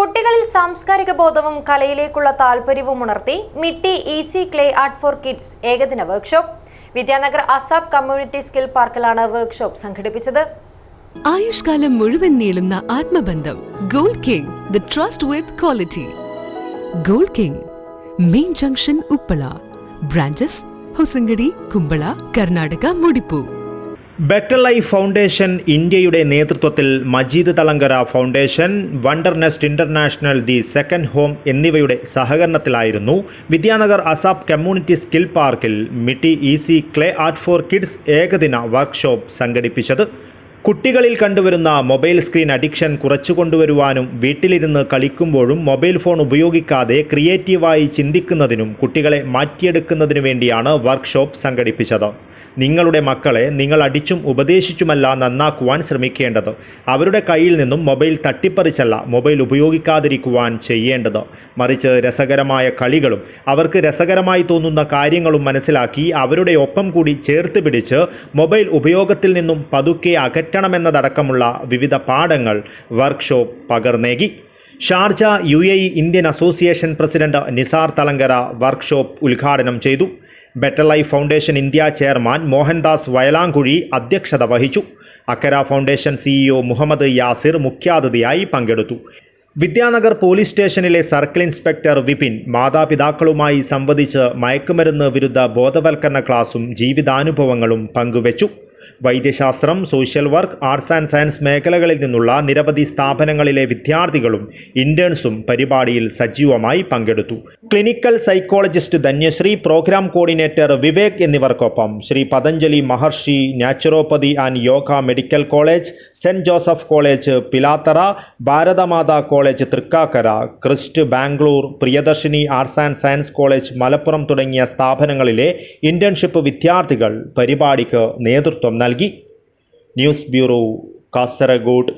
കുട്ടികളിൽ സാംസ്കാരിക ബോധവും കലയിലേക്കുള്ള താല്പര്യവും ഉണർത്തി Mitti easy clay art for kids ഏകദിന workshop Vidyanagar ASAP community skill പാർക്കിലാണ് workshop സംഘടിപ്പിച്ചത്. ആയുഷ്കാലം മുഴുവൻ നീളുന്ന ആത്മബന്ധം. Gold king the trust with quality. Gold king main junction Uppala. Branches Hosangadi Kumbla Karnataka Mudipu. Better life foundation ഇന്ത്യയുടെ നേതൃത്വത്തിൽ Majeed Thalangara foundation wonder nest international the second home എന്നിവയുടെ സഹകരണത്തിലായിരുന്നു Vidyanagar അസാബ് community skill പാർക്കിൽ Mitti easy clay art for kids ഏകദിന workshop സംഘടിപ്പിച്ചത്. കുട്ടികളിൽ കണ്ടുവരുന്ന mobile screen addiction കുറച്ചു കൊണ്ടുവരുവാനും വീട്ടിലിരുന്ന് കളിക്കുമ്പോഴും മൊബൈൽ ഫോൺ ഉപയോഗിക്കാതെ ക്രിയേറ്റീവായി ചിന്തിക്കുന്നതിനും കുട്ടികളെ മാറ്റിയെടുക്കുന്നതിനു വേണ്ടിയാണ് വർക്ക്ഷോപ്പ് സംഘടിപ്പിച്ചത്. നിങ്ങളുടെ മക്കളെ നിങ്ങൾ അടിച്ചും ഉപദേശിച്ചുമല്ല നന്നാക്കുവാൻ ശ്രമിക്കേണ്ടത്. അവരുടെ കയ്യിൽ നിന്നും മൊബൈൽ തട്ടിപ്പറിച്ചല്ല മൊബൈൽ ഉപയോഗിക്കാതിരിക്കുവാൻ ചെയ്യേണ്ടത്. മറിച്ച് രസകരമായ കളികളും അവർക്ക് രസകരമായി തോന്നുന്ന കാര്യങ്ങളും മനസ്സിലാക്കി അവരുടെ ഒപ്പം കൂടി ചേർത്ത് പിടിച്ച് മൊബൈൽ ഉപയോഗത്തിൽ നിന്നും പതുക്കെ അകറ്റണമെന്നതടക്കമുള്ള വിവിധ പാഠങ്ങൾ workshop പകർന്നേകി. Sharjah U A Indian association president Nisar Thalangara workshop ഉദ്ഘാടനം ചെയ്തു. Better life foundation India chairman Mohandas Vayalankuzhi അധ്യക്ഷത വഹിച്ചു. അക്കര ഫൗണ്ടേഷൻ സിഇഒ മുഹമ്മദ് യാസിർ മുഖ്യാതിഥിയായി പങ്കെടുത്തു. വിദ്യാനഗർ പോലീസ് സ്റ്റേഷനിലെ സർക്കിൾ ഇൻസ്പെക്ടർ വിപിൻ മാതാപിതാക്കളുമായി സംവദിച്ച് മയക്കുമരുന്ന് വിരുദ്ധ ബോധവൽക്കരണ ക്ലാസും ജീവിതാനുഭവങ്ങളും പങ്കുവച്ചു. വൈദ്യശാസ്ത്രം social work arts and science മേഖലകളിൽ നിന്നുള്ള നിരവധി സ്ഥാപനങ്ങളിലെ വിദ്യാർത്ഥികളും ഇന്റേൺസും പരിപാടിയിൽ സജീവമായി പങ്കെടുത്തു. Clinical psychologist Dhanyashree program coordinator Vivek എന്നിവർക്കൊപ്പം Shri Patanjali Maharshi naturopathy and yoga medical college saint Joseph college Pilathara Bharathamatha college Thrikkakara Christ Bangalore Priyadarshini arts and science college Malappuram തുടങ്ങിയ സ്ഥാപനങ്ങളിലെ ഇന്റേൺഷിപ്പ് വിദ്യാർത്ഥികൾ പരിപാടിക്ക് നേതൃത്വം നൽകി. News bureau Kasaragod.